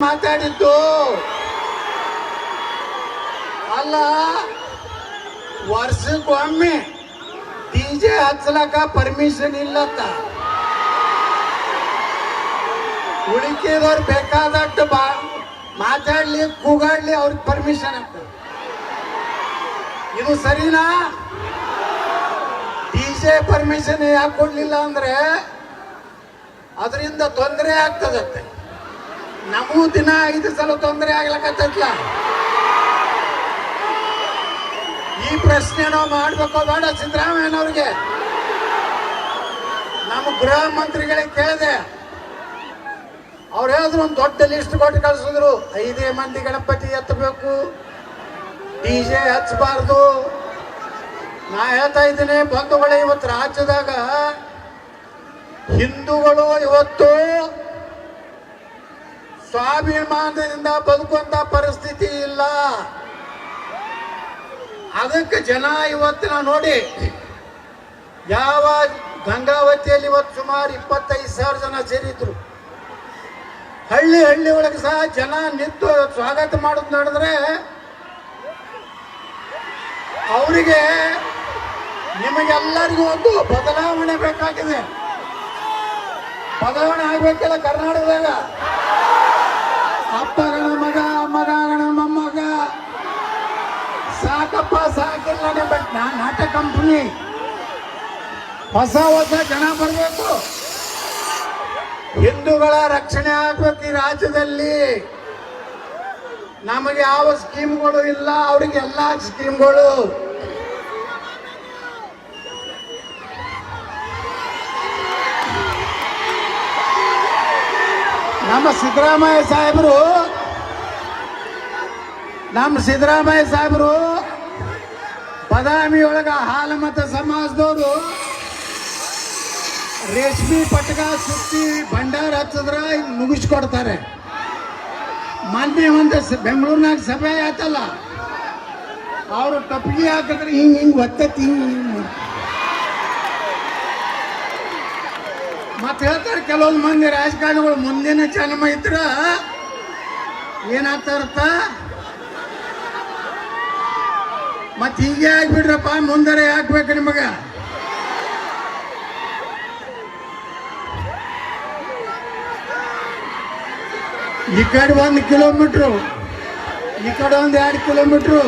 ಮಾತಾಡಿದ್ದು. ಅಲ್ಲ, ವರ್ಷಕ್ಕೊಮ್ಮೆ ಡಿಜೆ ಹಚ್ಚಲಕ ಪರ್ಮಿಷನ್ ಇಲ್ಲತ್ತ. ಉಳಿಕೆದವ್ರು ಬೇಕಾದಟ್ಟು ಬಾ, ಮಾತಾಡ್ಲಿ, ಕೂಗಾಡ್ಲಿ ಅವ್ರಿಗೆ ಪರ್ಮಿಷನ್ ಅಂತ. ಇದು ಸರಿನಾ? ಡಿಜೆ ಪರ್ಮಿಷನ್ ಯಾಕೆ ಕೊಡ್ಲಿಲ್ಲ ಅಂದ್ರೆ ಅದರಿಂದ ತೊಂದರೆ ಆಗ್ತದತ್ತೆ. ನಮಗೂ ದಿನ ಐದು ಸಲ ತೊಂದರೆ ಆಗ್ಲಕತ್ತಲ್ಲ ಈ ಪ್ರಶ್ನೆ ನಾವು ಮಾಡ್ಬೇಕೋ ಬೇಡ ಸಿದ್ದರಾಮಯ್ಯನವ್ರಿಗೆ. ನಮ್ಮ ಗೃಹ ಮಂತ್ರಿಗಳಿಗೆ ಕೇಳಿದೆ. ಅವ್ರು ಹೇಳಿದ್ರು ಒಂದು ದೊಡ್ಡ ಲಿಸ್ಟ್ ಕೊಟ್ಟು ಕಳಿಸಿದ್ರು. ಐದೇ ಮಂದಿ ಗಣಪತಿ ಎತ್ತಬೇಕು. ಡಿ ಜೆ ಹಚ್ಚಬಾರ್ದು ನಾ ಹೇಳ್ತಾ ಇದ್ದೀನಿ ಬಂಧುಗಳೇ, ಇವತ್ತು ರಾಜ್ಯದಾಗ ಹಿಂದೂಗಳು ಇವತ್ತು ಸ್ವಾಭಿಮಾನದಿಂದ ಬದುಕುವಂತ ಪರಿಸ್ಥಿತಿ ಇಲ್ಲ. ಅದಕ್ಕೆ ಜನ ಇವತ್ತಿನ ನೋಡಿ, ಯಾವ ಗಂಗಾವತಿಯಲ್ಲಿ ಇವತ್ತು ಸುಮಾರು ಇಪ್ಪತ್ತೈದು ಸಾವಿರ ಜನ ಸೇರಿದ್ರು. ಹಳ್ಳಿ ಹಳ್ಳಿ ಒಳಗೆ ಸಹ ಜನ ನಿಂತು ಸ್ವಾಗತ ಮಾಡೋದು ನಡೆದ್ರೆ, ಅವರಿಗೆ ನಿಮಗೆಲ್ಲರಿಗೂ ಒಂದು ಬದಲಾವಣೆ ಬೇಕಾಗಿದೆ. ಬದಲಾವಣೆ ಆಗ್ಬೇಕಲ್ಲ ಕರ್ನಾಟಕದಾಗ. ಸಾಕಪ್ಪ ಆಗಿಲ್ಲ ಬಟ್ ನಾ ನಾಟಕ ಕಂಪನಿ. ಹೊಸ ಹೊಸ ಜನ ಬರಬೇಕು. ಹಿಂದೂಗಳ ರಕ್ಷಣೆ ಆಗ್ಬೇಕು ಈ ರಾಜ್ಯದಲ್ಲಿ. ನಮಗೆ ಯಾವ ಸ್ಕೀಮ್ಗಳು ಇಲ್ಲ, ಅವರಿಗೆ ಎಲ್ಲ ಸ್ಕೀಮ್ಗಳು. ನಮ್ಮ ಸಿದ್ದರಾಮಯ್ಯ ಸಾಹೇಬರು, ನಮ್ಮ ಸಿದ್ದರಾಮಯ್ಯ ಸಾಹೇಬರು ಬದಾಮಿ ಒಳಗ ಹಾಲು ಮತ್ತು ಸಮಾಜದವರು ರೇಷ್ಮೆ ಪಟಕ ಸುತ್ತಿ ಭಂಡಾರ ಹಚ್ಚಿದ್ರ ಮುಗಿಸ್ಕೊಡ್ತಾರೆ ಮೊನ್ನೆ ಒಂದು ಬೆಂಗಳೂರಿನಾಗ ಸಭೆ ಆಯ್ತಲ್ಲ, ಅವರು ಟಪ್ಪಿಗೆ ಹಾಕಿದ್ರೆ ಹಿಂಗೆ ಹಿಂಗೆ ಒತ್ತತಿ, ಹಿಂಗ್ ಮತ್ತೆ ಹೇಳ್ತಾರೆ ಕೆಲವೊಂದು ಮಂದಿ ರಾಜಕಾರಣಿಗಳು ಮುಂದಿನ ಜನ್ಮ ಇದ್ರ ಏನಾಗ್ತಾರತ್ತ ಮತ್ತೆ ಹೀಗೆ ಆಗ್ಬಿಡ್ರಪ್ಪ ಮುಂದರೆ ಹಾಕ್ಬೇಕು ನಿಮಗೆ. ಈ ಕಡೆ ಒಂದು ಕಿಲೋಮೀಟ್ರು, ಈ ಕಡೆ ಒಂದು ಎರಡು ಕಿಲೋಮೀಟ್ರು.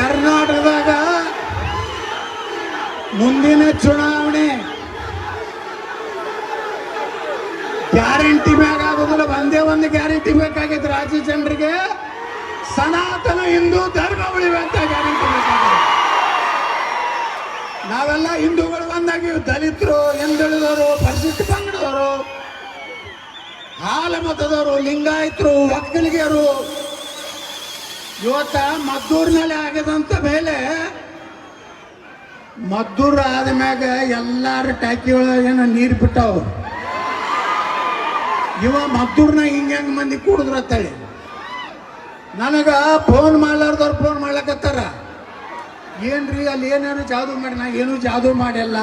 ಕರ್ನಾಟಕದಾಗ ಮುಂದಿನ ಚುನಾವಣೆ ಗ್ಯಾರಂಟಿ ಮ್ಯಾಗ ಆಗೋದಿಲ್ಲ. ಒಂದೇ ಒಂದು ಗ್ಯಾರಂಟಿ ಬೇಕಾಗಿತ್ತು ರಾಜ್ಯ ಜನರಿಗೆ. ಸನಾತನ ಹಿಂದೂ ಧರ್ಮ ಅಂತ ಗ್ಯಾರಂಟಿ ನಾವೆಲ್ಲ ಹಿಂದೂಗಳು ಒಂದಾಗಿ ದಲಿತರು, ಹಿಂದುಳಿದವರು, ಪರಿಶಿಷ್ಟ ಪಂಗಡದವರು ಹಾಲ ಮತದವರು ಲಿಂಗಾಯತರು ಒಕ್ಕಲಿಗರು ಇವತ್ತ ಮದ್ದೂರಿನಲ್ಲಿ ಆಗದಂತ ಮೇಲೆ ಮದ್ದೂರು ಆದ ಮ್ಯಾಗ ಎಲ್ಲಾರ ಟ್ಯಾಕಿ ಏನೋ ನೀರು ಬಿಟ್ಟಾವ. ಇವ ಮದ್ದೂರ್ನ ಹಿಂಗೆ ಮಂದಿ ಕೂಡಿದ್ರ ಅಂತೇಳಿ ನನಗ ಫೋನ್ ಮಾಡ್ಲಾರ್ದವ್ರು ಫೋನ್ ಮಾಡ್ಲಕತ್ತಾರ. ಏನ್ರಿ ಅಲ್ಲಿ ಏನೇನು ಜಾದು ಮಾಡಿ, ನಾ ಏನು ಜಾದು ಮಾಡಿಲ್ಲ.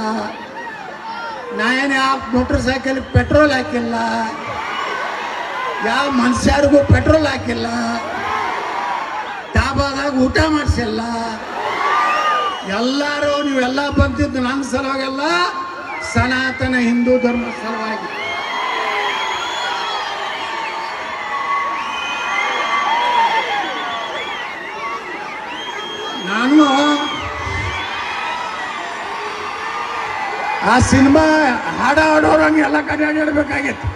ನಾ ಏನೇ ಆ ಮೋಟ್ರ್ ಸೈಕಲ್ ಪೆಟ್ರೋಲ್ ಹಾಕಿಲ್ಲ. ಯಾವ ಮನುಷ್ಯರಿಗೂ ಪೆಟ್ರೋಲ್ ಹಾಕಿಲ್ಲ. ಡಾಬಾದಾಗ ಊಟ ಮಾಡಿಸಿಲ್ಲ. ಎಲ್ಲರೂ ನೀವೆಲ್ಲ ಬಂದಿದ್ದು ನನ್ನ ಸಲುವಾಗೆಲ್ಲ ಸನಾತನ ಹಿಂದೂ ಧರ್ಮ ಸಲುವಾಗಿ. ನಾನು ಆ ಸಿನಿಮಾ ಹಾಡ ಹಾಡೋರಂಗೆ ಎಲ್ಲ ಕಡೆ ಹೇಳ್ಬೇಕಾಗಿತ್ತು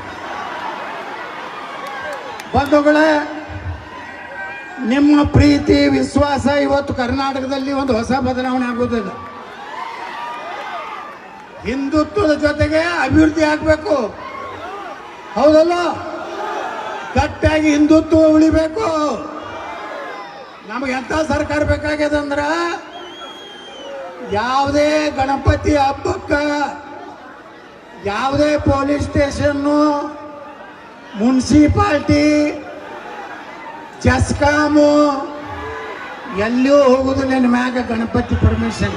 ಬಂಧುಗಳೇ, ನಿಮ್ಮ ಪ್ರೀತಿ, ವಿಶ್ವಾಸ ಇವತ್ತು ಕರ್ನಾಟಕದಲ್ಲಿ ಒಂದು ಹೊಸ ಬದಲಾವಣೆ ಆಗುವುದಿಲ್ಲ ಹಿಂದುತ್ವದ ಜೊತೆಗೆ ಅಭಿವೃದ್ಧಿ ಆಗಬೇಕು. ಹೌದಲ್ಲ? ಕಟ್ಟಾಗಿ ಹಿಂದುತ್ವ ಉಳಿಬೇಕು. ನಮಗೆ ಎಂಥ ಸರ್ಕಾರ ಬೇಕಾಗ್ಯದ ಅಂದ್ರ ಯಾವುದೇ ಗಣಪತಿ ಹಬ್ಬಕ್ಕ ಯಾವುದೇ ಪೊಲೀಸ್ ಸ್ಟೇಷನ್ನು ಮುನ್ಸಿಪಾಲ್ಟಿ, ಜಸ್ಕಾಮು, ಎಲ್ಲಿಯೂ ಹೋಗುದಿಲ್ಲ ನಿನ್ನ ಮ್ಯಾಗ ಗಣಪತಿ ಪರ್ಮಿಷನ್.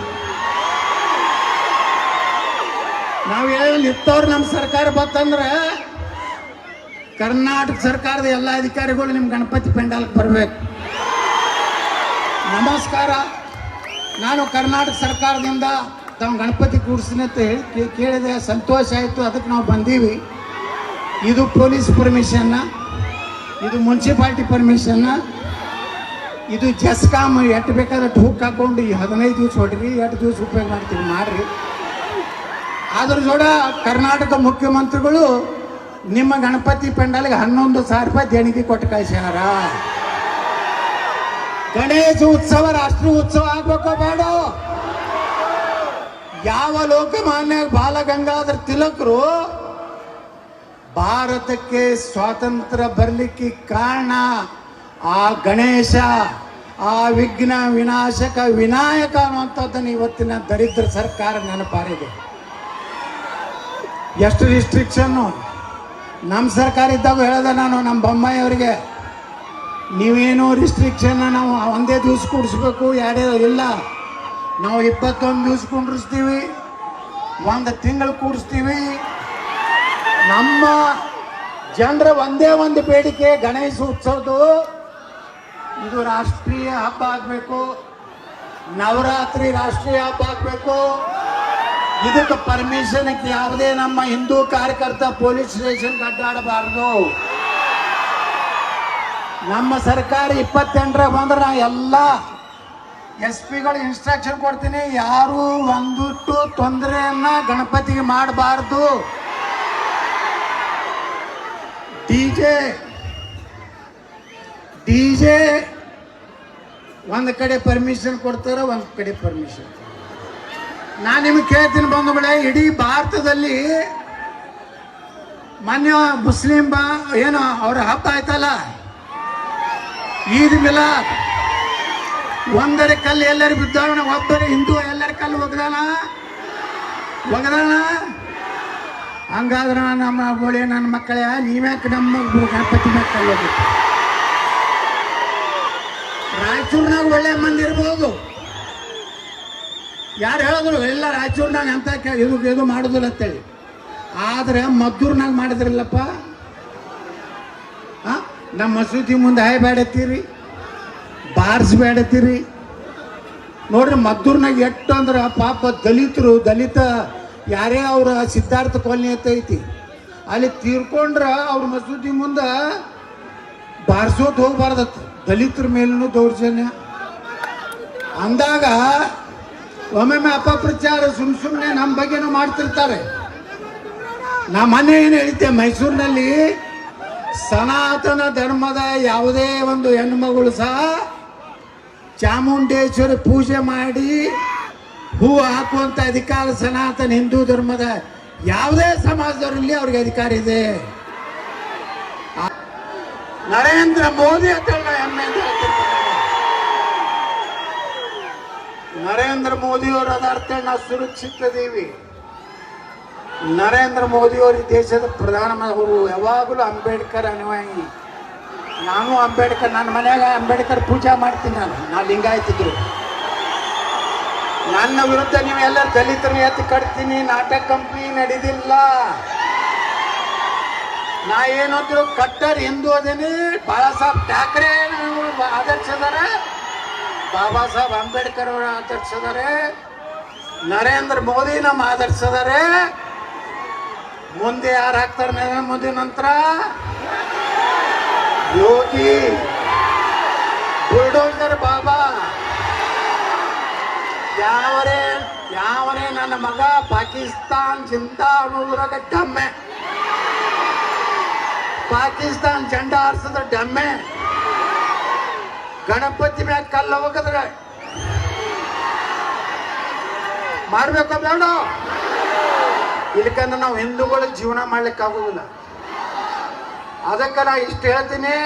ನಾವು ಹೇಳಿ ಇತ್ತವ್ರು ನಮ್ಮ ಸರ್ಕಾರ ಬತ್ತಂದ್ರೆ ಕರ್ನಾಟಕ ಸರ್ಕಾರದ ಎಲ್ಲ ಅಧಿಕಾರಿಗಳು ನಿಮ್ಮ ಗಣಪತಿ ಪೆಂಡಾಲ್ಗೆ ಬರಬೇಕು. ನಮಸ್ಕಾರ. ನಾನು ಕರ್ನಾಟಕ ಸರ್ಕಾರದಿಂದ ತಮ್ಮ ಗಣಪತಿ ಕೂಡಿಸ್ತೀನಿ ಅಂತ ಹೇಳಿ ಕೇಳಿದೆ. ಸಂತೋಷ ಆಯಿತು. ಅದಕ್ಕೆ ನಾವು ಬಂದೀವಿ. ಇದು ಪೊಲೀಸ್ ಪರ್ಮಿಷನ್ನ ಇದು ಮುನ್ಸಿಪಾಲ್ಟಿ ಪರ್ಮಿಷನ್ನ ಇದು ಜಸ್ಕಾಮ್ ಎಟ್ಟು ಬೇಕಾದ್ರೆ ಹುಕ್ ಹಾಕೊಂಡು ಈ ಹದಿನೈದು ದಿವಸ ಹೊಡ್ರಿ ಎಷ್ಟು ದಿವಸ ಉಪಯೋಗ ಮಾಡ್ತೀವಿ ಮಾಡ್ರಿ. ಅದ್ರ ಜೋಡ ಕರ್ನಾಟಕ ಮುಖ್ಯಮಂತ್ರಿಗಳು ನಿಮ್ಮ ಗಣಪತಿ ಪೆಂಡಾಲಿಗೆ ಹನ್ನೊಂದು ಸಾವಿರ ರೂಪಾಯಿ ದೇಣಿಗೆ ಕೊಟ್ಟು ಕಳಿಸ್ಯಾರ. ಗಣೇಶ ಉತ್ಸವ ರಾಷ್ಟ್ರೀಯ ಉತ್ಸವ ಆಗ್ಬೇಕು ಬೇಡ? ಯಾವ ಲೋಕಮಾನ್ಯ ಬಾಲಗಂಗಾಧರ ತಿಲಕರು ಭಾರತಕ್ಕೆ ಸ್ವಾತಂತ್ರ್ಯ ಬರಲಿಕ್ಕೆ ಕಾರಣ ಆ ಗಣೇಶ, ಆ ವಿಘ್ನ ವಿನಾಶಕ ವಿನಾಯಕ ಅನ್ನುವಂಥದ್ದನ್ನು ಇವತ್ತಿನ ದರಿದ್ರ ಸರ್ಕಾರ ನೆನಪಾರಿದೆ. ಎಷ್ಟು ರಿಸ್ಟ್ರಿಕ್ಷನ್ನು ನಮ್ಮ ಸರ್ಕಾರ ಇದ್ದಾಗ ಹೇಳಿದೆ ನಾನು ನಮ್ಮ ಬೊಮ್ಮಾಯಿ ಅವರಿಗೆ ನೀವೇನು ರಿಸ್ಟ್ರಿಕ್ಷನ್ನ ನಾವು ಒಂದೇ ದಿವಸ ಕೂಡಿಸ್ಬೇಕು, ಎರಡೇ ಇಲ್ಲ. ನಾವು ಇಪ್ಪತ್ತೊಂದು ದಿವಸ ಕುಂಡ್ರಿಸ್ತೀವಿ, ಒಂದು ತಿಂಗಳು ಕೂಡಿಸ್ತೀವಿ. ನಮ್ಮ ಜನರ ಒಂದೇ ಒಂದು ಬೇಡಿಕೆ, ಗಣೇಶ ಉತ್ಸವದ್ದು ಇದು ರಾಷ್ಟ್ರೀಯ ಹಬ್ಬ ಆಗಬೇಕು. ನವರಾತ್ರಿ ರಾಷ್ಟ್ರೀಯ ಹಬ್ಬ ಆಗಬೇಕು. ಇದಕ್ಕೆ ಪರ್ಮಿಷನ್ಗೆ ಯಾವುದೇ ನಮ್ಮ ಹಿಂದೂ ಕಾರ್ಯಕರ್ತ ಪೊಲೀಸ್ ಸ್ಟೇಷನ್ ಅಡ್ಡಾಡಬಾರ್ದು ನಮ್ಮ ಸರ್ಕಾರ ಇಪ್ಪತ್ತೆಂಟರ ಬಂದ್ರೆ ನಾ ಎಲ್ಲ ಎಸ್ ಪಿಗಳು ಇನ್ಸ್ಟ್ರಕ್ಷನ್ ಕೊಡ್ತೀನಿ. ಯಾರು ಒಂದಿಟ್ಟು ತೊಂದರೆಯನ್ನ ಗಣಪತಿಗೆ ಮಾಡಬಾರ್ದು. ಡಿ ಜೆ ಡಿ ಜೆ ಒಂದು ಕಡೆ ಪರ್ಮಿಷನ್ ಕೊಡ್ತಾರೆ ಒಂದು ಕಡೆ ಪರ್ಮಿಷನ್ ನಾನು ನಿಮಗೆ ಕೇಳ್ತೀನಿ ಬಂದು ಬಿಡ ಇಡೀ ಭಾರತದಲ್ಲಿ ಮೊನ್ನೆ ಮುಸ್ಲಿಂ ಬಾ ಏನು ಅವ್ರ ಹಬ್ಬ ಆಯ್ತಲ್ಲ? ಈದ್ ಒಂದರ ಕಲ್ಲು ಎಲ್ಲರೂ ಬಿದ್ದಾವಣ ಒಬ್ಬರೇ ಹಿಂದೂ ಎಲ್ಲರ ಕಲ್ಲು ಒಗ್ದಾನ? ಒಗದಾನ? ಹಂಗಾದ್ರೆ ನಮ್ಮ ಬೋಳಿ ನನ್ನ ಮಕ್ಕಳೇ, ನೀವ್ಯಾಕೆ ನಮ್ಮ ಗಣಪತಿ ಮಕ್ಕಳು ರಾಯಚೂರ್ನಾಗ ಒಳ್ಳೆ ಮಂದಿ ಇರ್ಬೋದು. ಯಾರು ಹೇಳಿದ್ರು ಎಲ್ಲ ರಾಯಚೂರ್ನಾಗ ಅಂತ ಇದು ಇದು ಮಾಡೋದಿಲ್ಲ ಅಂತೇಳಿ. ಆದ್ರೆ ಮದ್ದೂರ್ನಾಗ ಮಾಡಿದ್ರಲ್ಲಪ್ಪ? ನಮ್ಮ ಮಸೂದಿ ಮುಂದೆ ಹಾಯ್ ಬೇಡತ್ತೀರಿ ಬಾರ್ಸ್ ಬೇಡತ್ತೀರಿ ನೋಡ್ರಿ ಮದ್ದೂರ್ನಾಗ ಎಷ್ಟು ಅಂದ್ರೆ ಪಾಪ ದಲಿತರು, ದಲಿತ ಯಾರೇ ಅವ್ರ ಸಿದ್ಧಾರ್ಥ ಕಾಲನಿ ಅಂತ ಐತಿ. ಅಲ್ಲಿ ತೀರ್ಕೊಂಡ್ರೆ ಅವ್ರ ಮಸೂದಿ ಮುಂದೆ ಬಾರ್ಸೋತ್ ಹೋಗ್ಬಾರ್ದತ್, ದಲಿತರ ಮೇಲೂ ದೌರ್ಜನ್ಯ. ಅಂದಾಗ ಒಮ್ಮೊಮ್ಮೆ ಅಪಪ್ರಚಾರ ಸುಮ್ ಸುಮ್ಮನೆ ನಮ್ಮ ಬಗ್ಗೆನೂ ಮಾಡ್ತಿರ್ತಾರೆ. ನಾ ಮೊನ್ನೆ ಏನು ಹೇಳಿದ್ದೆ, ಮೈಸೂರಿನಲ್ಲಿ ಸನಾತನ ಧರ್ಮದ ಯಾವುದೇ ಒಂದು ಹೆಣ್ಮಗಳು ಸಹ ಚಾಮುಂಡೇಶ್ವರಿ ಪೂಜೆ ಮಾಡಿ ಹೂ ಹಾಕುವಂಥ ಅಧಿಕಾರ ಸನಾತನ ಹಿಂದೂ ಧರ್ಮದ ಯಾವುದೇ ಸಮಾಜದವರಲ್ಲಿ ಅವ್ರಿಗೆ ಅಧಿಕಾರ ಇದೆ. ನರೇಂದ್ರ ಮೋದಿ ಅಂತ ಹೆಮ್ಮೆ ನರೇಂದ್ರ ಮೋದಿ ಅವರ ಅರ್ಥ ನಾವು ಸುರಕ್ಷಿತದೀವಿ. ನರೇಂದ್ರ ಮೋದಿ ಅವರು ಈ ದೇಶದ ಪ್ರಧಾನಮಂತ್ರಿ ಯಾವಾಗಲೂ ಅಂಬೇಡ್ಕರ್ ಅನುಯಾಯಿ ನಾನು ಅಂಬೇಡ್ಕರ್, ನನ್ನ ಮನೆಯಾಗ ಅಂಬೇಡ್ಕರ್ ಪೂಜೆ ಮಾಡ್ತೀನಿ ನಾನು, ನಾ ಲಿಂಗಾಯತಿದ್ರು. ನನ್ನ ವಿರುದ್ಧ ನೀವು ಎಲ್ಲ ದಲಿತರನ್ನ ಎತ್ತಿ ಕಟ್ತೀನಿ, ನಾಟಕ ಕಂಪ್ನಿ ನಡೆದಿಲ್ಲ. ನಾ ಏನಾದ್ರು ಕಟ್ಟರ್ ಹಿಂದೂ ಅದೇನಿ ಬಾಳಾ ಸಾಹೇಬ್ ಠಾಕ್ರೆ ಆದರ್ಶದಾರ ಬಾಬಾ ಸಾಹೇಬ್ ಅಂಬೇಡ್ಕರ್ ಅವರು ಆದರ್ಶದಾರೆ ನರೇಂದ್ರ ಮೋದಿ ನಮ್ಮ ಆದರ್ಶದಾರೆ ಮುಂದೆ ಯಾರು ಹಾಕ್ತಾರೆ ನರೇಂದ್ರ ಮೋದಿ ನಂತರ? ಯೋಗಿ. ಬುಲ್ಡೋಸರ್ ಬಾಬಾ. ಯಾವರೇ, ಯಾವನೇ ನನ್ನ ಮಗ ಪಾಕಿಸ್ತಾನ್ ಚಿಂತಾ ಅನ್ನೋದ್ರಾಗ ಡಮ್ಮೆ. ಪಾಕಿಸ್ತಾನ್ ಜಂಡ ಹಾರಿಸಿದ್ರೆ ಡಮ್ಮೆ. ಗಣಪತಿ ಮ್ಯಾಗ ಕಲ್ಲು ಹೋಗದ್ರೆ. ಮಾಡ್ಬೇಕು ಬೇಡ. ಇದಕ್ಕಂದ್ರೆ ನಾವು ಹಿಂದೂಗಳು ಜೀವನ ಮಾಡ್ಲಿಕ್ಕೆ ಆಗೋದಿಲ್ಲ ಅದಕ್ಕೆ ನಾ ಇಷ್ಟು ಹೇಳ್ತೀನಿ,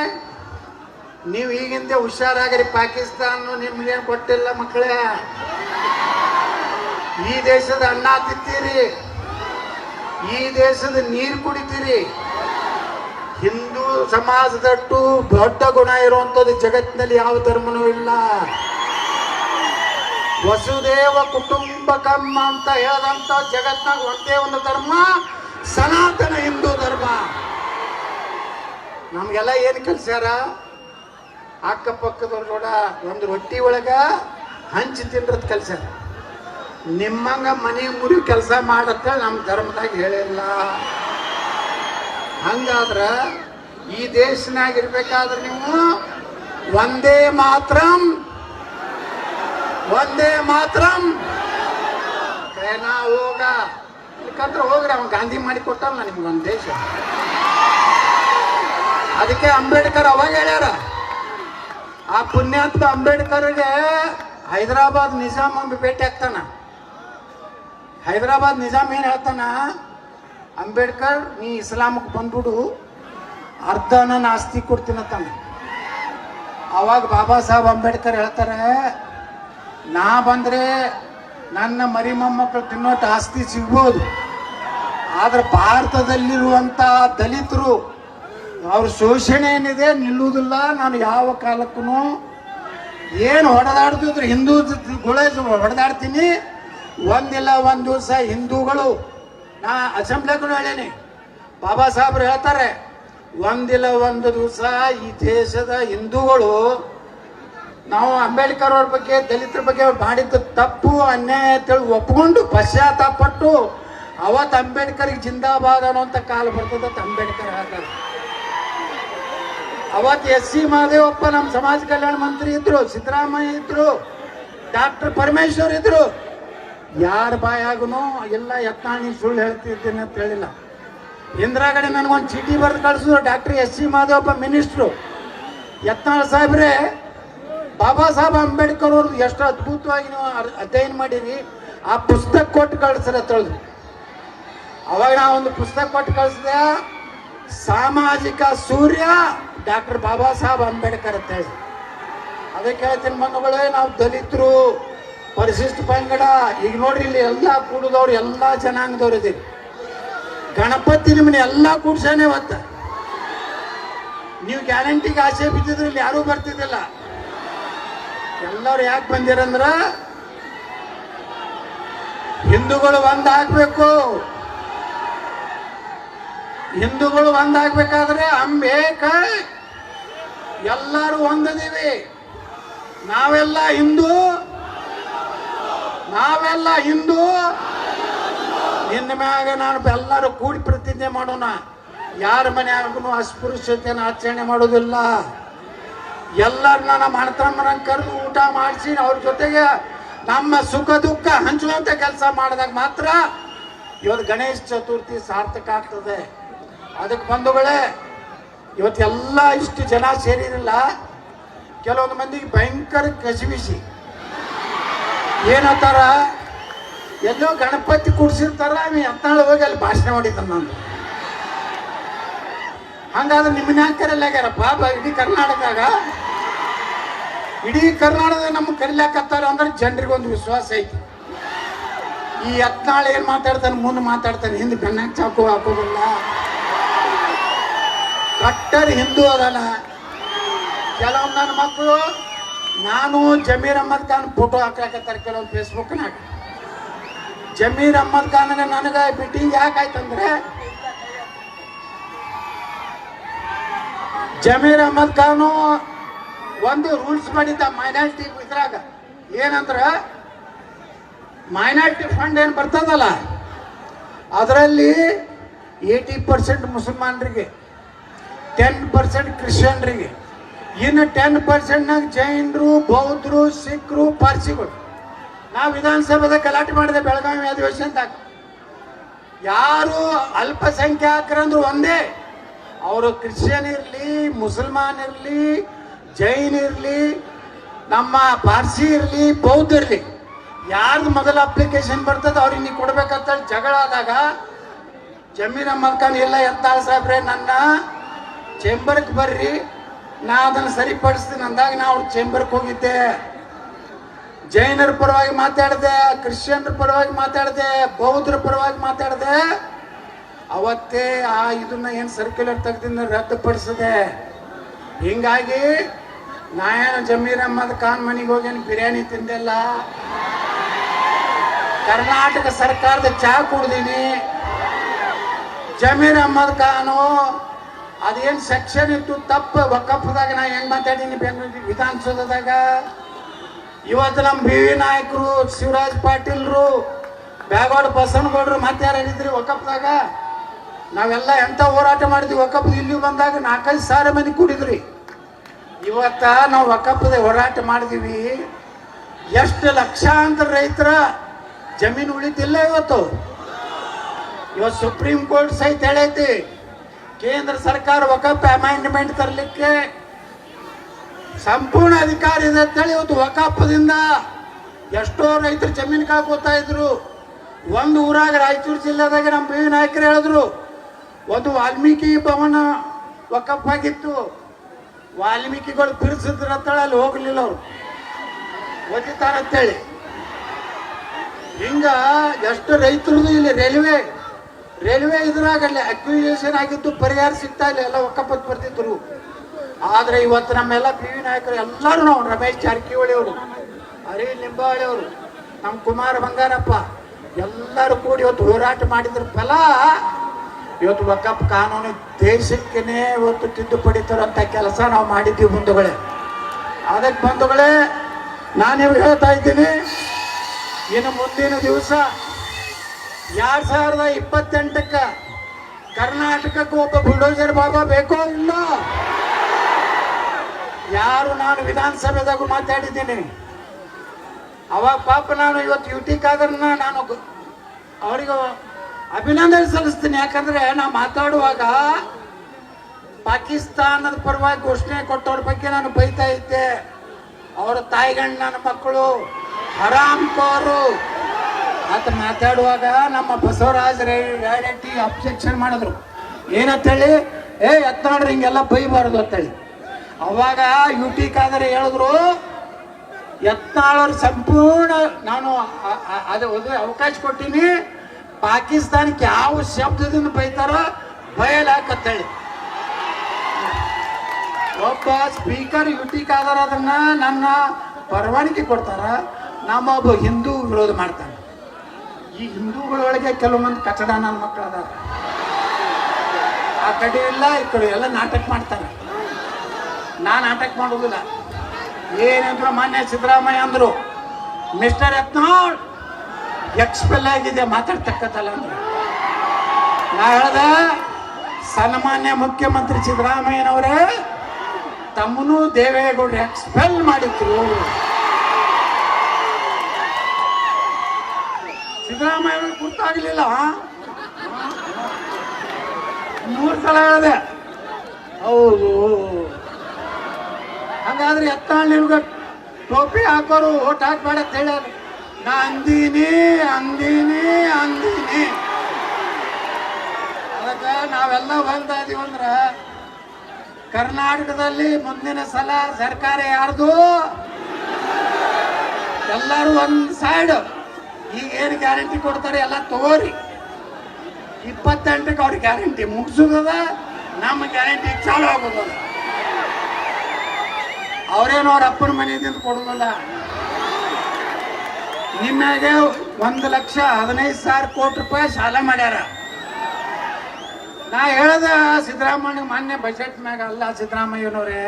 ನೀವು ಈಗಿಂದ ಹುಷಾರಾಗಿರಿ ಪಾಕಿಸ್ತಾನ ನಿಮ್ಗೇನು ಕೊಟ್ಟಿಲ್ಲ ಮಕ್ಕಳೇ. ಈ ದೇಶದ ಅನ್ನ ತಿಂತೀರಿ, ಈ ದೇಶದ ನೀರು ಕುಡಿತೀರಿ. ಹಿಂದೂ ಸಮಾಜದಟ್ಟು ದೊಡ್ಡ ಗುಣ ಇರುವಂಥದ್ದು ಜಗತ್ತಿನಲ್ಲಿ ಯಾವ ಧರ್ಮನೂ ಇಲ್ಲ. ವಸುದೇವ ಕುಟುಂಬಕಂ ಅಂತ ಹೇಳದಂತ ಜಗತ್ನಾಗ ಒಂದೇ ಒಂದು ಧರ್ಮ, ಸನಾತನ ಹಿಂದೂ ಧರ್ಮ. ನಮಗೆಲ್ಲ ಏನು ಕಲ್ಸ್ಯಾರ? ಅಕ್ಕಪಕ್ಕದವ್ರ ಕೂಡ ಒಂದು ರೊಟ್ಟಿ ಒಳಗ ಹಂಚಿ ತಿನ್ರದ್ ಕಲ್ಸ್ಯಾರ. ನಿಮ್ಮಂಗ ಮನೆ ಮುರಿ ಕೆಲಸ ಮಾಡತ್ತ ನಮ್ಮ ಧರ್ಮದಾಗ ಹೇಳಿಲ್ಲ. ಹಂಗಾದ್ರ ಈ ದೇಶನಾಗಿರ್ಬೇಕಾದ್ರೆ ನೀವು ಒಂದೇ ಮಾತ್ರಂ ಒಂದೇ ಮಾತ್ರ. ಕೈನಾ ಹೋಗ. ಇಲ್ಕಂದ್ರೆ ಹೋಗ್ರಿ ಅವ್ನು ಗಾಂಧಿ ಮಾಡಿ ಕೊಟ್ಟಲ್ಲ ನಿಮ್ಗೆ ಒಂದು ದೇಶ. ಅದಕ್ಕೆ ಅಂಬೇಡ್ಕರ್ ಅವಾಗ ಹೇಳ್ಯಾರ. ಆ ಪುಣ್ಯಾತ್ಮ ಅಂಬೇಡ್ಕರ್ಗೆ ಹೈದರಾಬಾದ್ ನಿಜಾಮ್ ಒಂದು ಭೇಟಿ ಆಗ್ತಾನ. ಹೈದರಾಬಾದ್ ನಿಜಾಮ್ ಏನು ಹೇಳ್ತಾನ? ಅಂಬೇಡ್ಕರ್, ನೀ ಇಸ್ಲಾಮಕ್ಕೆ ಬಂದ್ಬಿಡು. ಅರ್ಧನ ಆಸ್ತಿ ಕೊಡ್ತೀನಂತಾನ ಅವಾಗ ಬಾಬಾ ಸಾಹೇಬ್ ಅಂಬೇಡ್ಕರ್ ಹೇಳ್ತಾರೆ ನಾ ಬಂದ್ರೆ ನನ್ನ ಮರಿ ಮೊಮ್ಮಕ್ಕಳು ತಿನ್ನೋಟ ಆಸ್ತಿ ಸಿಗ್ಬೋದು. ಆದ್ರೆ ಭಾರತದಲ್ಲಿರುವಂಥ ದಲಿತರು, ಅವ್ರ ಶೋಷಣೆ ಏನಿದೆ ನಿಲ್ಲುವುದಿಲ್ಲ. ನಾನು ಯಾವ ಕಾಲಕ್ಕೂ ಏನು ಹೊಡೆದಾಡ್ತಿದ್ರು ಹಿಂದೂ ಗುಳ ಹೊಡೆದಾಡ್ತೀನಿ. ಒಂದಿಲ್ಲ ಒಂದು ದಿವಸ ಹಿಂದೂಗಳು, ನಾ ಅಸೆಂಬ್ಲಿಗೂ ಹೇಳೇನಿ. ಬಾಬಾ ಸಾಹೇಬ್ರು ಹೇಳ್ತಾರೆ, ಒಂದಿಲ್ಲ ಒಂದು ದಿವಸ ಈ ದೇಶದ ಹಿಂದೂಗಳು ನಾವು ಅಂಬೇಡ್ಕರ್ ಅವ್ರ ಬಗ್ಗೆ, ದಲಿತರ ಬಗ್ಗೆ ಮಾಡಿದ್ದು ತಪ್ಪು, ಅನ್ಯಾಯ ಅಂತೇಳಿ ಒಪ್ಕೊಂಡು ಪಶ್ಚಾತ್ತಾಪಟ್ಟು ಅವತ್ತು ಅಂಬೇಡ್ಕರ್ಗೆ ಜಿಂದಾಬಾದ್ ಅನ್ನೋಂಥ ಕಾಲ ಬರ್ತದತ್ತು ಅಂಬೇಡ್ಕರ್ ಹೇಳ್ತಾರೆ. ಅವತ್ತು ಎಸ್ ಸಿ ಮಹದೇವಪ್ಪ ನಮ್ಮ ಸಮಾಜ ಕಲ್ಯಾಣ ಮಂತ್ರಿ ಇದ್ರು, ಸಿದ್ದರಾಮಯ್ಯ ಇದ್ರು, ಡಾಕ್ಟರ್ ಪರಮೇಶ್ವರ್ ಇದ್ರು. ಯಾರ ಬಾಯಾಗೂ ಎಲ್ಲ ಎತ್ತಾಣಿ ಸುಳ್ಳು ಹೇಳ್ತಿದ್ದೀನಿ ಅಂತ ಹೇಳಿಲ್ಲ. ಇಂದಿರಾಗಡೆ ನನಗೊಂದು ಚೀಟಿ ಬರೆದು ಕಳಿಸಿದ್ರು, doctor S C Mahadevappa minister. Yatnal ಸಾಹೇಬ್ರೆ ಬಾಬಾ ಸಾಹೇಬ್ ಅಂಬೇಡ್ಕರ್ ಅವ್ರದ್ದು ಎಷ್ಟು ಅದ್ಭುತವಾಗಿ ನೀವು ಅಧ್ಯಯನ ಮಾಡಿರಿ ಆ ಪುಸ್ತಕ ಕೊಟ್ಟು ಅಂತ ಹೇಳಿದ್ರು. ಅವಾಗ ನಾ ಒಂದು ಪುಸ್ತಕ ಕೊಟ್ಟು ಕಳಿಸಿದೆ, ಸಾಮಾಜಿಕ ಸೂರ್ಯ ಡಾಕ್ಟರ್ ಬಾಬಾ ಸಾಹೇಬ್ ಅಂಬೇಡ್ಕರ್ ಅಂತ ಹೇಳಿ ಅದಕ್ಕೆ ಹೇಳ್ತೀನಿ ಮಣ್ಣುಗಳೇ ನಾವು ದಲಿತರು, ಪರಿಶಿಷ್ಟ ಪಂಗಡ, ಈಗ ನೋಡ್ರಿ ಇಲ್ಲಿ ಎಲ್ಲ ಕೂಡದವ್ರು, ಎಲ್ಲ ಜನಾಂಗದವ್ರು ಇದ್ದೀರಿ. ಗಣಪತಿ ನಿಮ್ಮನ್ನ ಎಲ್ಲ ಕೂಡ್ಸಾನೆ ಒತ್ತ ನೀವು ಗ್ಯಾರಂಟಿಗೆ ಆಸೆ ಬಿದ್ದಿದ್ರೆ ಇಲ್ಲಿ ಯಾರೂ ಬರ್ತಿದ್ದಿಲ್ಲ. ಎಲ್ಲರೂ ಯಾಕೆ ಬಂದಿರಂದ್ರ? ಹಿಂದೂಗಳು ಒಂದಾಗ್ಬೇಕು. ಹಿಂದೂಗಳು ಒಂದಾಗ್ಬೇಕಾದ್ರೆ ಅಂಬೇಕ ಎಲ್ಲರೂ ಒಂದದೀವಿ. ನಾವೆಲ್ಲ ಹಿಂದೂ. ನಾವೆಲ್ಲ ಹಿಂದೂ. ನಿನ್ನ ಮ್ಯಾಗ ನಾನು ಎಲ್ಲರೂ ಕೂಡಿ ಪ್ರತಿಜ್ಞೆ ಮಾಡೋಣ. ಯಾರ ಮನೆಯಾಗೂ ಅಸ್ಪೃಶ್ಯತೆಯನ್ನು ಆಚರಣೆ ಮಾಡೋದಿಲ್ಲ. ಎಲ್ಲರನ್ನ ನಮ್ಮ ಅಣ್ಣತಮ್ಮನ ಕರೆದು ಊಟ ಮಾಡಿಸಿ ಅವ್ರ ಜೊತೆಗೆ ನಮ್ಮ ಸುಖ ದುಃಖ ಹಂಚುವಂತೆ ಕೆಲಸ ಮಾಡಿದಾಗ ಮಾತ್ರ ಇವತ್ತು ಗಣೇಶ ಚತುರ್ಥಿ ಸಾರ್ಥಕ ಆಗ್ತದೆ. ಅದಕ್ಕೆ ಬಂಧುಗಳೇ ಇವತ್ತೆಲ್ಲ ಇಷ್ಟು ಜನ ಸೇರಿರಲ್ಲ ಕೆಲವೊಂದು ಮಂದಿಗೆ ಭಯಂಕರ ಕಸಿವಿಸಿ ಏನಂತಾರ ಎಲ್ಲೋ ಗಣಪತಿ ಕೂಡಿಸಿರ್ತಾರ ಯತ್ನಾಳ ಹೋಗಿ ಅಲ್ಲಿ ಭಾಷಣ ಮಾಡಿದ್ದ ನಾನು ಹಂಗಾದ್ರೆ ನಿಮ್ಮನ್ನ ಯಾಕೆ ಕರೆಯಲಾಗ್ಯಾರಪ್ಪ ಬ- ಇಡೀ ಕರ್ನಾಟಕದಾಗ ಇಡೀ ಕರ್ನಾಟಕದಾಗ ನಮ್ಗೆ ಕರಿಲಾಕತ್ತಾರ ಅಂದ್ರೆ ಜನರಿಗೆ ಒಂದು ವಿಶ್ವಾಸ ಐತಿ. ಈ ಹತ್ನಾಳು ಏನು ಮಾತಾಡ್ತಾನೆ, ಮುಂದೆ ಮಾತಾಡ್ತಾನೆ, ಹಿಂದೆ ಬೆನ್ನಾಗ ಚಾಕು ಹಾಕೋದಿಲ್ಲ. ಕಟ್ಟರ್ ಹಿಂದೂ ಅದಾನ ಕೆಲವೊಂದು ನನ್ನ ಮಕ್ಕಳು ನಾನು ಜಮೀರ್ ಅಹಮದ್ ಖಾನ್ ಫೋಟೋ ಹಾಕ್ಲಾಕತ್ತಾರೆ ಕೆಲವೊಂದು ಫೇಸ್ಬುಕ್ನಾಗ ಜಮೀರ್ ಅಹಮದ್ ಖಾನ್ಗೆ ನನಗೆ ಬಿಟ್ಟಿಂಗ್ ಯಾಕಾಯ್ತಂದ್ರೆ ಜಮೀರ್ ಅಹಮದ್ ಖಾನು ಒಂದು ರೂಲ್ಸ್ ಮಾಡಿದ್ದ ಮೈನಾರಿಟಿ ಇದ್ರಾಗ. ಏನಂದ್ರ ಮೈನಾರಿಟಿ ಫಂಡ್ ಏನು ಬರ್ತದಲ್ಲ, ಅದರಲ್ಲಿ ಏಯ್ಟಿ ಪರ್ಸೆಂಟ್ ಮುಸಲ್ಮಾನರಿಗೆ ಟೆನ್ ಪರ್ಸೆಂಟ್ ಕ್ರಿಶ್ಚಿಯನ್ರಿಗೆ, ಇನ್ನು ಟೆನ್ ಪರ್ಸೆಂಟ್ನಾಗ ಜೈನರು ಬೌದ್ಧರು ಸಿಖ್ರು, ಪಾರ್ಸಿಗಳು. ನಾವು ವಿಧಾನಸಭೆದ ಗಲಾಟೆ ಮಾಡಿದೆ ಬೆಳಗಾವಿ ಅಧಿವೇಶನದಾಗ ಯಾರು ಅಲ್ಪಸಂಖ್ಯಾತರಂದ್ರು ಒಂದೇ. ಅವರು ಕ್ರಿಶ್ಚಿಯನ್ ಇರಲಿ, ಮುಸಲ್ಮಾನ್ ಇರಲಿ, ಜೈನ್ ಇರಲಿ, ನಮ್ಮ ಪಾರ್ಸಿ ಇರಲಿ, ಬೌದ್ಧ ಇರಲಿ, ಯಾರ್ದು ಮೊದಲ ಅಪ್ಲಿಕೇಶನ್ ಬರ್ತದೆ ಅವ್ರಿಗೆ ನೀವು ಕೊಡ್ಬೇಕಂತ ಜಗಳ ಆದಾಗ ಜಮೀನ ಎತ್ತಾಳ್ ಎಲ್ಲ ಎತ್ತಾಳ ಸಾಹೇಬ್ರೆ, ನನ್ನ ಚೇಂಬರ್ಗೆ ಬರ್ರಿ, ನಾ ಅದನ್ನು ಸರಿಪಡಿಸ್ತೀನಿ, ಅಂದಾಗ ನಾ ಅವ್ರ ಚೇಂಬರ್ಗೆ ಹೋಗಿದ್ದೆ. ಜೈನರ ಪರವಾಗಿ ಮಾತಾಡಿದೆ, ಕ್ರಿಶ್ಚಿಯನ್ರ ಪರವಾಗಿ ಮಾತಾಡಿದೆ, ಬೌದ್ಧರ ಪರವಾಗಿ ಮಾತಾಡಿದೆ ಅವತ್ತೇ ಆ ಇದನ್ನ ಏನು ಸರ್ಕ್ಯುಲರ್ ತೆಗೆದಿಂದ ರದ್ದುಪಡಿಸಿದೆ. ಹಿಂಗಾಗಿ ನಾ ಏನು ಜಮೀರ್ ಅಹಮದ್ ಖಾನ್ ಮನೆಗೆ ಹೋಗೇನು ಬಿರಿಯಾನಿ ತಿಂದೆಲ್ಲ? ಕರ್ನಾಟಕ ಸರ್ಕಾರದ ಚಹಾ ಕುಡ್ದೀನಿ. ಜಮೀರ್ ಅಹಮದ್ ಖಾನು ಅದೇನು ಸೆಕ್ಷನ್ ಇತ್ತು ತಪ್ಪು, ಒಕ್ಕಪ್ಪದಾಗ ನಾ ಹೆಂಗೆ ಮಾತಾಡೀನಿ ಬೆಂಗಳೂರು ವಿಧಾನಸೌಧದಾಗ? ಇವತ್ತು ನಮ್ಮ ಬಿ ವಿ ನಾಯಕರು, ಶಿವರಾಜ್ ಪಾಟೀಲ್ರು ಬ್ಯಾಗೋಡ್ ಬಸವನಗೌಡರು ಮತ್ತೆ ಯಾರು ಹೇಳಿದ್ರಿ ಒಕ್ಕಪ್ಪದಾಗ? ನಾವೆಲ್ಲ ಎಂತ ಹೋರಾಟ ಮಾಡಿದ್ವಿ ಒಕ್ಕಪ್ಪದ ಇಲ್ಲಿ ಬಂದಾಗ ನಾಲ್ಕೈದು ಸಾವಿರ ಮಂದಿ ಕೂಡಿದ್ರಿ. ಇವತ್ತ ನಾವು ಒಕ್ಕಪ್ಪದ ಹೋರಾಟ ಮಾಡಿದೀವಿ. ಎಷ್ಟು ಲಕ್ಷಾಂತರ ರೈತರ ಜಮೀನು ಉಳಿತಿಲ್ಲ ಇವತ್ತು. ಇವತ್ತು ಸುಪ್ರೀಂ ಕೋರ್ಟ್ ಸಹಿತ ಹೇಳೈತಿ, ಕೇಂದ್ರ ಸರ್ಕಾರ ಒಕ್ಕಪ್ಪ ಅಮೆಂಡ್ಮೆಂಟ್ ತರಲಿಕ್ಕೆ ಸಂಪೂರ್ಣ ಅಧಿಕಾರ ಇದೆ ಅಂತೇಳಿ ಇವತ್ತು ಒಕ್ಕಪ್ಪದಿಂದ ಎಷ್ಟೋ ರೈತರು ಜಮೀನು ಕಾಕೋತಾ ಇದ್ರು. ಒಂದು ಊರಾಗ ರಾಯಚೂರು ಜಿಲ್ಲೆದಾಗ ನಮ್ಮ ಬಿ ನಾಯಕರು ಹೇಳಿದ್ರು ಒಂದು ವಾಲ್ಮೀಕಿ ಭವನ ಒಕ್ಕಪ್ಪಾಗಿತ್ತು. ವಾಲ್ಮೀಕಿಗಳು ಬಿರ್ಸಿದ್ರ ಅಲ್ಲಿ ಹೋಗ್ಲಿಲ್ಲ ಅವರು. ಓದಿತಾರಂತೇಳಿ ಹಿಂಗ ಎಷ್ಟು ರೈತರದು ಇಲ್ಲಿ ರೈಲ್ವೆ ರೈಲ್ವೆ ಇದ್ರಾಗಲ್ಲಿ ಅಕ್ವಿಜೇಷನ್ ಆಗಿತ್ತು ಪರಿಹಾರ ಸಿಗ್ತಾ ಇಲ್ಲ, ಎಲ್ಲ ಒಕ್ಕಪ್ಪತ್ ಬರ್ತಿದ್ರು. ಆದ್ರೆ ಇವತ್ತು ನಮ್ಮೆಲ್ಲ ಪಿ ವಿ ನಾಯಕರು ಎಲ್ಲರೂ ನಾವು ರಮೇಶ್ ಜಾರಕಿಹೊಳಿ ಅವರು ಅರವಿಂದ್ ಲಿಂಬಾವಳಿ ಅವರು, ನಮ್ಮ ಕುಮಾರ ಬಂಗಾರಪ್ಪ, ಎಲ್ಲರೂ ಕೂಡಿ ಇವತ್ತು ಹೋರಾಟ ಮಾಡಿದ್ರ. ಫಲ ಇವತ್ತು ವಕಪ್ ಕಾನೂನು ದೇಶಕ್ಕೇನೆ ಇವತ್ತು ತಿದ್ದುಪಡಿ ತರುವಂತ ಕೆಲಸ ನಾವು ಮಾಡಿದ್ದೀವಿ ಬಂಧುಗಳೇ. ಅದಕ್ಕೆ ಬಂಧುಗಳೇ, ನಾನು ಹೇಳ್ತಾ ಇದ್ದೀನಿ, ಇನ್ನು ಮುಂದಿನ ದಿವಸ ಎರಡ್ ಸಾವಿರದ ಇಪ್ಪತ್ತೆಂಟಕ್ಕೆ ಕರ್ನಾಟಕಕ್ಕೆ ಒಬ್ಬ ಬುಲ್ಡೋಜರ್ ಬಾಬಾ ಬೇಕೋ ಇಲ್ಲ? ಯಾರು ನಾನು ವಿಧಾನಸಭೆದಾಗ ಮಾತಾಡಿದ್ದೀನಿ. ಅವಾಗ ಪಾಪ ನಾನು ಇವತ್ತು ಯುಟಿಕ್ ಟಿ ನಾನು ಅವರಿಗೆ ಅಭಿನಂದನೆ ಸಲ್ಲಿಸ್ತೀನಿ. ಯಾಕಂದ್ರೆ ನಾ ಮಾತಾಡುವಾಗ ಪಾಕಿಸ್ತಾನದ ಪರವಾಗಿ ಘೋಷಣೆ ಕೊಟ್ಟವ್ರ ಬಗ್ಗೆ ನಾನು ಬೈತಾ ಇದ್ದೆ. ಅವರ ತಾಯಿಗಣ್ಣ ನನ್ನ ಮಕ್ಕಳು ಹರಾಮ್ಕೋರು ಅಂತ ಮಾತಾಡುವಾಗ ನಮ್ಮ ಬಸವರಾಜ ರೆಡ್ಡಿ ಅಬ್ಜೆಕ್ಷನ್ ಮಾಡಿದ್ರು. ಏನಂತೇಳಿ ಏ ಎತ್ತ ನೋಡ್ರಿ, ಹಿಂಗೆಲ್ಲ ಬೈಬಾರ್ದು ಅಂತೇಳಿ ಅವಾಗ ಯು ಟಿ ಕಾದರೆ ಹೇಳಿದ್ರು ಯತ್ನಾಳವ್ರು ಸಂಪೂರ್ಣ, ನಾನು ಅದು ಅವಕಾಶ ಕೊಟ್ಟಿನಿ. ಪಾಕಿಸ್ತಾನಕ್ಕೆ ಯಾವ ಶಬ್ದದಿಂದ ಬೈತಾರೋ ಬಯಲಾಕತ್ತೇಳಿ ಒಬ್ಬ ಸ್ಪೀಕರ್ ಯುಟಿಕಾದರ ಅದನ್ನ ನನ್ನ ಪರವಾನಗಿ ಕೊಡ್ತಾರ ನಮ್ಮ ಒಬ್ಬ ಹಿಂದೂ ವಿರೋಧ ಮಾಡ್ತಾನೆ. ಈ ಹಿಂದೂಗಳೊಳಗೆ ಕೆಲವೊಂದು ಕಟ್ಟಡ ನನ್ನ ಮಕ್ಕಳು ಅದಾರ ಆ ಕಡೆ ಇಲ್ಲ ಈ ಕಡೆ ಎಲ್ಲ ನಾಟಕ ಮಾಡ್ತಾರೆ. ನಾ ನಾಟಕ ಮಾಡುವುದಿಲ್ಲ. ಏನಂದ್ರು ಮಾನ್ಯ ಸಿದ್ದರಾಮಯ್ಯ ಅಂದರು, ಮಿಸ್ಟರ್ ಯತ್ನಾಳ್ ಎಕ್ಸ್ಪೆಲ್ ಆಗಿದೆ ಮಾತಾಡ್ತಕ್ಕಂಥಲ್ಲ ನಾ ಹೇಳ್ದೆ, ಸನ್ಮಾನ್ಯ ಮುಖ್ಯಮಂತ್ರಿ ಸಿದ್ದರಾಮಯ್ಯನವರೇ ತಮ್ಮನು ದೇವೇಗೌಡರು ಎಕ್ಸ್ಪೆಲ್ ಮಾಡಿದ್ರು. ಸಿದ್ದರಾಮಯ್ಯ ಗೊತ್ತಾಗ್ಲಿಲ್ಲ ಮೂರು ಸಲ ಹೇಳಿದೆ, ಹೌದು. ಹಾಗಾದ್ರೆ ಎತ್ತಾಳ ನಿಮ್ಗೆ ಟೋಪಿ ಹಾಕೋರು ಓಟ್ ಹಾಕ್ಬೇಡ ಅಂತ ಹೇಳ್ಯಾರ ಅಂದೀನಿ ಅಂದಿನಿ ಅಂದಿನಿ ಅದಕ್ಕೆ ನಾವೆಲ್ಲ ಇದೀವಿ ಅಂದ್ರೆ ಕರ್ನಾಟಕದಲ್ಲಿ ಮುಂದಿನ ಸಲ ಸರ್ಕಾರ ಯಾರ್ದು? ಎಲ್ಲರೂ ಒಂದು ಸೈಡ್ ಈಗ ಏನು ಗ್ಯಾರಂಟಿ ಕೊಡ್ತಾರೆ ಎಲ್ಲ ತಗೋರಿ. ಇಪ್ಪತ್ತೆಂಟಕ್ಕೆ ಅವ್ರಿಗೆ ಗ್ಯಾರಂಟಿ ಮುಗಿಸೋದದ? ನಮ್ಮ ಗ್ಯಾರಂಟಿ ಚಾಲು ಆಗೋದದ? ಅವರೇನು ಅವ್ರ ಅಪ್ಪನ ಮನೆಯಿಂದ ಕೊಡೋದಿಲ್ಲ? ನಿಮಗೆ ಒಂದು ಲಕ್ಷ ಹದಿನೈದು ಸಾವಿರ ಕೋಟಿ ರೂಪಾಯಿ ಸಾಲ ಮಾಡ್ಯಾರ. ನಾ ಹೇಳ್ದ ಸಿದ್ದರಾಮಯ್ಯ ಮಾನ್ಯ ಬಜೆಟ್ ಮ್ಯಾಗ ಅಲ್ಲ ಸಿದ್ದರಾಮಯ್ಯನವ್ರೆ.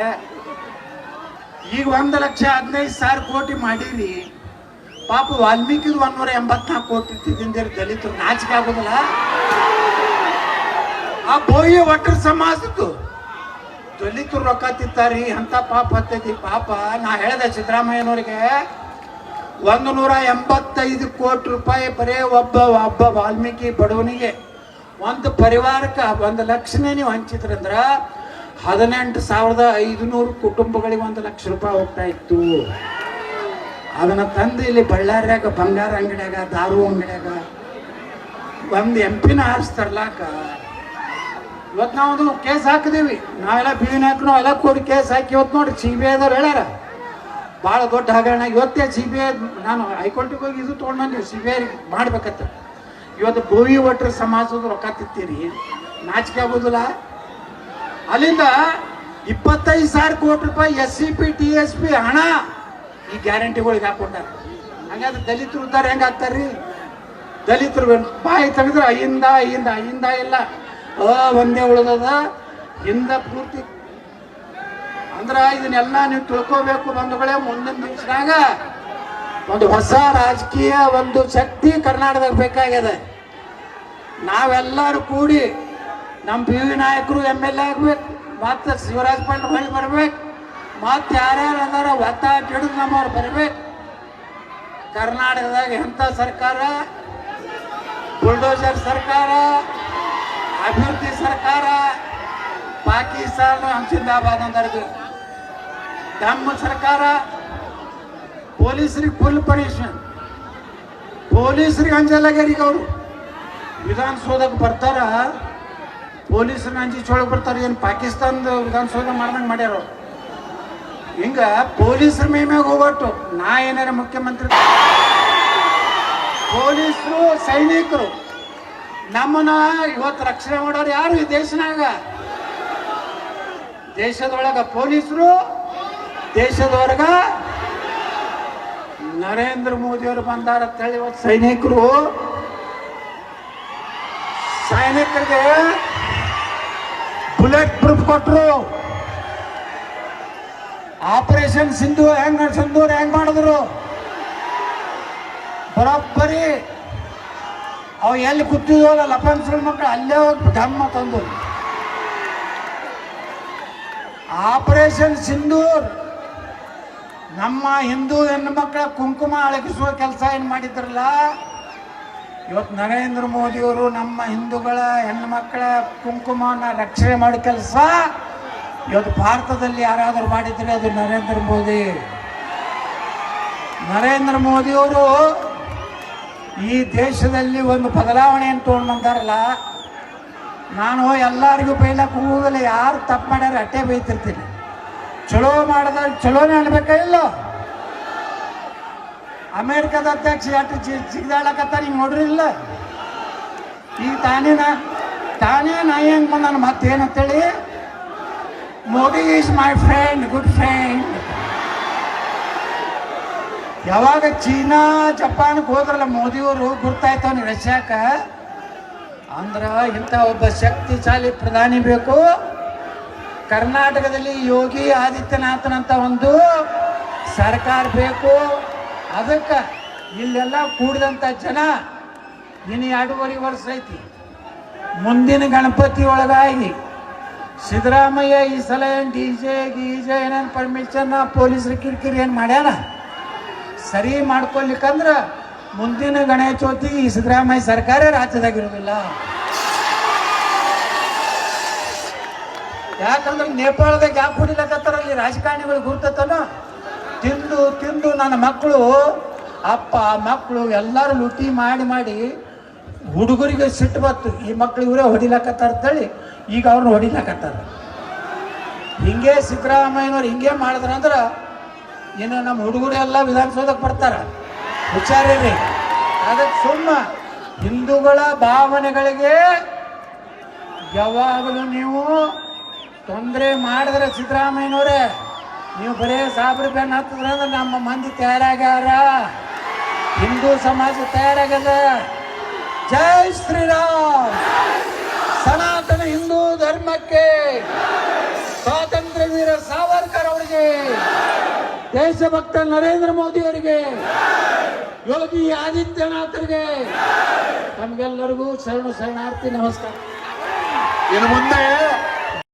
ಈಗ ಒಂದು ಲಕ್ಷ ಹದಿನೈದು ಸಾವಿರ ಕೋಟಿ ಮಾಡೀರಿ. ಪಾಪ ವಾಲ್ಮೀಕಿದು ಒಂದೂರ ಎಂಬತ್ನಾಲ್ಕು ಕೋಟಿ ತಿಂದಿರಿ ದಲಿತರು ನಾಚಿಕೆ ಆಗೋದಿಲ್ಲ. ಆ ಬೋಯಿ ಒಟ್ಟರ ಸಮಾಜದ್ದು. ದಲಿತರು ರೊಕ್ಕ ತಿಂತಾರಿ, ಅಂತ ಪಾಪ ಹತ್ತೈತಿ. ಪಾಪ ನಾ ಹೇಳ್ದೆ ಸಿದ್ದರಾಮಯ್ಯನವ್ರಿಗೆ ಒಂದು ನೂರ ಎಂಬತ್ತೈದು ಕೋಟಿ ರೂಪಾಯಿ ಬರೇ ಒಬ್ಬ ಒಬ್ಬ ವಾಲ್ಮೀಕಿ ಬಡವನಿಗೆ. ಒಂದು ಪರಿವಾರಕ್ಕೆ ಒಂದು ಲಕ್ಷನೇ ನೀವು ಹಂಚಿದ್ರಂದ್ರೆ ಹದಿನೆಂಟು ಸಾವಿರದ ಐದುನೂರು ಕುಟುಂಬಗಳಿಗೆ ಒಂದು ಲಕ್ಷ ರೂಪಾಯಿ ಹೋಗ್ತಾ ಇತ್ತು. ಅದನ್ನ ತಂದು ಇಲ್ಲಿ ಬಳ್ಳಾರ್ಯಾಗ, ಬಂಗಾರ ಅಂಗಡಿಯಾಗ, ದಾರು ಅಂಗಡಿಯಾಗ ಒಂದು ಎಂ ಪಿನ ಆರಿಸ್ತರ್ಲಾಕ ಇವತ್ತು ನಾವು ಕೇಸ್ ಹಾಕಿದೀವಿ. ನಾವೆಲ್ಲ ಬಿ ನಾಯಕರು ಎಲ್ಲ ಕೂಡಿ ಕೇಸ್ ಹಾಕಿ ಇವತ್ತು ನೋಡಿ ಸಿ ಬಿ ಐದವ್ರು ಹೇಳ್ಯಾರ. ಭಾಳ ದೊಡ್ಡ ಹಗರಣ. ಇವತ್ತೇ ಸಿ ಬಿ ಐ ನಾನು ಹೈಕೋರ್ಟಿಗೆ ಹೋಗಿ ಇದು ತೊಗೊಂಡು ಬಂದೀವಿ. ಸಿ ಬಿ ಐ ಮಾಡ್ಬೇಕತ್ತ ಇವತ್ತು ಗೋವಿ ಒಟ್ರ ಸಮಾಜದ ರೊಕ್ಕ ತಿತ್ತೀರಿ ನಾಚಿಕೆ ಆಗೋದಿಲ್ಲ. ಅಲ್ಲಿಂದ ಇಪ್ಪತ್ತೈದು ಸಾವಿರ ಕೋಟಿ ರೂಪಾಯಿ S C P T S P ಹಣ ಈ ಗ್ಯಾರಂಟಿಗಳಿಗೆ ಹಾಕೊಂಡಾರ ಹಂಗಾದ್ರೆ ದಲಿತರು ಉದ್ದಾರ ಹೆಂಗೆ ಆಗ್ತಾರ್ರಿ? ದಲಿತರು ಬಾಯಿ ತೆಗೆದ್ರೆ ಅಯ್ಯಿಂದ ಅಯ್ಯಿಂದ ಅಯ್ಯಿಂದ ಇಲ್ಲ ಅ, ಒಂದೇ ಉಳಿದದ. ಹಿಂದ ಪೂರ್ತಿ ಅಂದ್ರ ಇದನ್ನೆಲ್ಲ ನೀವು ತಿಳ್ಕೋಬೇಕು ಬಂಧುಗಳೇ ಮುಂದಿನ ದಿವಸನಾಗ ಒಂದು ಹೊಸ ರಾಜಕೀಯ, ಒಂದು ಶಕ್ತಿ ಕರ್ನಾಟಕದಾಗ ಬೇಕಾಗ್ಯದ. ನಾವೆಲ್ಲರೂ ಕೂಡಿ ನಮ್ಮ ಪಿ ವಿ ನಾಯಕರು, ಎಂ ಎಲ್ ಎ ಆಗ್ಬೇಕು, ಮತ್ತೆ ಶಿವರಾಜ್ ಪಂಡ್ ಹೊಳ್ಳಿ ಬರ್ಬೇಕು, ಮತ್ತೆ ಯಾರ್ಯಾರು ಅದಾರ ಒತ್ತ ಹಿಡಿದು ನಮ್ಮವ್ರು ಬರ್ಬೇಕು. ಕರ್ನಾಟಕದಾಗ ಎಂಥ ಸರ್ಕಾರ? ಬುಲ್ಡೋಜರ್ ಸರ್ಕಾರ, ಅಭಿವೃದ್ಧಿ ಸರ್ಕಾರ, ಪಾಕಿಸ್ತಾನ ಜಿಂದಾಬಾದ್ ಅಂದರ್ದು ನಮ್ಮ ಸರ್ಕಾರ ಪೊಲೀಸರಿಗೆ ಫುಲ್ ಪನಿಷ್ಮೆಂಟ್ ಪೊಲೀಸರಿಗೆ ಅಂಜಲಾಗ್ಯಾರೀಗ ಅವರು. ವಿಧಾನಸೌಧಕ್ಕೆ ಬರ್ತಾರ. ಪೊಲೀಸರನ್ನ ಅಂಜಿ ಚೊಳಗೆ ಬರ್ತಾರೆ. ಏನು ಪಾಕಿಸ್ತಾನದ ವಿಧಾನಸೌಧ ಮಾಡ್ದಂಗೆ ಮಾಡ್ಯಾರ ಹಿಂಗೆ ಪೊಲೀಸರ ಮೈ ಮ್ಯಾಗ ಹೋಗ್ಬಿಟ್ಟು ನಾ ಏನಾರ ಮುಖ್ಯಮಂತ್ರಿ. ಪೊಲೀಸರು ಸೈನಿಕರು. ನಮ್ಮನ್ನ ಇವತ್ತು ರಕ್ಷಣೆ ಮಾಡೋರು ಯಾರು ಈ ದೇಶನಾಗ? ದೇಶದೊಳಗೆ ಪೊಲೀಸರು ದೇಶದೊಳಗ ನರೇಂದ್ರ ಮೋದಿ ಅವರು ಬಂದಾರ ಅಂತೇಳಿ ಇವತ್ತು ಸೈನಿಕರು. ಸೈನಿಕರಿಗೆ ಬುಲೆಟ್ ಪ್ರೂಫ್ ಕೊಟ್ಟರು ಆಪರೇಷನ್ ಸಿಂಧು ಹೆಂಗ್ ಸಿಂಧೂರ್ ಹೆಂಗ್ ಮಾಡಿದ್ರು. ಬರೋಬ್ಬರಿ. ಅವು ಎಲ್ಲಿ ಕೂತಿದ್ವಲ್ಲ ಲಪನ್ಸ್ಗಳ ಮಕ್ಕಳು ಅಲ್ಲೇ ಹೋಗಿ ಧಮ್ಮ ತಂದು. ಆಪರೇಷನ್ ಸಿಂಧೂರ್. ನಮ್ಮ ಹಿಂದೂ ಹೆಣ್ಣು ಮಕ್ಕಳ ಕುಂಕುಮ ಅಳಗಿಸುವ ಕೆಲಸ ಏನು ಮಾಡಿದ್ರಲ್ಲ? ಇವತ್ತು ನರೇಂದ್ರ ಮೋದಿಯವರು ನಮ್ಮ ಹಿಂದೂಗಳ ಹೆಣ್ಣು ಮಕ್ಕಳ ಕುಂಕುಮನ ರಕ್ಷಣೆ ಮಾಡೋ ಕೆಲಸ? ಇವತ್ತು ಭಾರತದಲ್ಲಿ ಯಾರಾದರೂ ಮಾಡಿದರೆ ಅದು ನರೇಂದ್ರ ಮೋದಿ. ನರೇಂದ್ರ ಮೋದಿಯವರು ಈ ದೇಶದಲ್ಲಿ ಒಂದು ಬದಲಾವಣೆಯನ್ನು ತೊಗೊಂಡು ಬಂದಾರಲ್ಲ ನಾನು ಎಲ್ಲರಿಗೂ ಬೈಲಕ್ಕೆ ಹೋಗಲ್ಲ ಯಾರು ತಪ್ಪು ಮಾಡ್ಯಾರ ಅಟ್ಟೆ ಬೈತಿರ್ತೀನಿ. ಚಲೋ ಮಾಡಿದ ಚಲೋನೇ ಅನ್ಬೇಕಾ ಇಲ್ಲ? ಅಮೆರಿಕದ ಅಧ್ಯಕ್ಷ ಎಷ್ಟು ಜಿಗ್ದಾಳಕತ್ತಾರ ಹಿಂಗೆ ನೋಡ್ರಿ ಇಲ್ಲ? ಈಗ ತಾನೇ ನಾ ತಾನೇ ನಾ ಹೆಂಗೆ ಬಂದಾನ ಮತ್ತೇನಂತೇಳಿ Modi is my friend good friend ಯಾವಾಗ ಚೀನಾ, ಜಪಾನ್ಗೆ ಹೋದ್ರಲ್ಲ ಮೋದಿಯವರು ಗುರ್ತಾಯ್ತವನು ರಷ್ಯಾಕ? ಅಂದ್ರೆ ಇಂಥ ಒಬ್ಬ ಶಕ್ತಿಶಾಲಿ ಪ್ರಧಾನಿ ಬೇಕು. ಕರ್ನಾಟಕದಲ್ಲಿ ಯೋಗಿ ಆದಿತ್ಯನಾಥನಂತ ಒಂದು ಸರ್ಕಾರ ಬೇಕು. ಅದಕ್ಕೆ ಇಲ್ಲೆಲ್ಲ ಕೂಡಿದಂಥ ಜನ ಇನ್ನು ಎರಡೂವರೆ ವರ್ಷ ಐತಿ. ಮುಂದಿನ ಗಣಪತಿ ಒಳಗಾಗಿ ಸಿದ್ದರಾಮಯ್ಯ ಈ ಸಲ ಏನು ಡಿ ಜೆ ಗೀಜೆ ಏನೇನು ಪರ್ಮಿಷನ್ ಪೊಲೀಸರು ಕಿರಿಕಿರಿ ಏನು ಮಾಡ್ಯಾನ ಸರಿ ಮಾಡ್ಕೊಳ್ಲಿಕ್ಕಂದ್ರ ಮುಂದಿನ ಗಣೇಶ ಚೌತಿಗೆ ಈ ಸಿದ್ದರಾಮಯ್ಯ ಸರ್ಕಾರ ರಾಜ್ಯದಾಗಿರೋದಿಲ್ಲ ಯಾಕಂದ್ರೆ ನೇಪಾಳದಾಗ ಯಾಕೆ ಹೊಡಿಲಕತ್ತಾರಲ್ಲಿ ರಾಜಕಾರಣಿಗಳು ಗುರ್ತತನ ತಿಂದು ತಿಂದು ನನ್ನ ಮಕ್ಕಳು, ಅಪ್ಪ, ಮಕ್ಕಳು ಎಲ್ಲರೂ ಲುಟಿ ಮಾಡಿ ಮಾಡಿ ಹುಡುಗರಿಗೆ ಸಿಟ್ಟು ಬತ್ತು. ಈ ಮಕ್ಳು ಇವರೇ ಹೊಡಿಲಕತ್ತಾರ ಅಂತೇಳಿ ಈಗ ಅವ್ರನ್ನ ಹೊಡಿಲಕತ್ತಾರ. ಹಿಂಗೆ ಸಿದ್ದರಾಮಯ್ಯನವ್ರು ಹಿಂಗೆ ಮಾಡಿದ್ರಂದ್ರೆ ಇನ್ನು ನಮ್ಮ ಹುಡುಗರು ಎಲ್ಲ ವಿಧಾನಸೌಧಕ್ಕೆ ಬರ್ತಾರ. ಹುಷಾರಿರಿ ಅದಕ್ಕೆ ಸುಮ್ಮ ಹಿಂದೂಗಳ ಭಾವನೆಗಳಿಗೆ ಯಾವಾಗಲೂ ನೀವು ತೊಂದರೆ ಮಾಡಿದ್ರೆ ಸಿದ್ದರಾಮಯ್ಯನವರೇ, ನೀವು ಬರೇ ಸಾಬ್ರ ಬೆನ್ನು ಹತ್ತಿದ್ರೆ ಅಂದ್ರೆ ನಮ್ಮ ಮಂದಿ ತಯಾರಾಗ್ಯಾರ. ಹಿಂದೂ ಸಮಾಜ ತಯಾರಾಗ್ಯದ. ಜೈ ಶ್ರೀರಾಮ್. ಸನಾತನ ಹಿಂದೂ ಧರ್ಮಕ್ಕೆ ಸ್ವಾತಂತ್ರ್ಯ ವೀರ ಸಾವರ್ಕರ್ ಅವರಿಗೆ, ದೇಶಭಕ್ತ ನರೇಂದ್ರ ಮೋದಿ ಅವರಿಗೆ ಯೋಗಿ ಆದಿತ್ಯನಾಥರಿಗೆ ನಮಗೆಲ್ಲರಿಗೂ ಶರಣು ಶರಣಾರ್ಥಿ ನಮಸ್ಕಾರ. ಇನ್ನು ಮುಂದೆ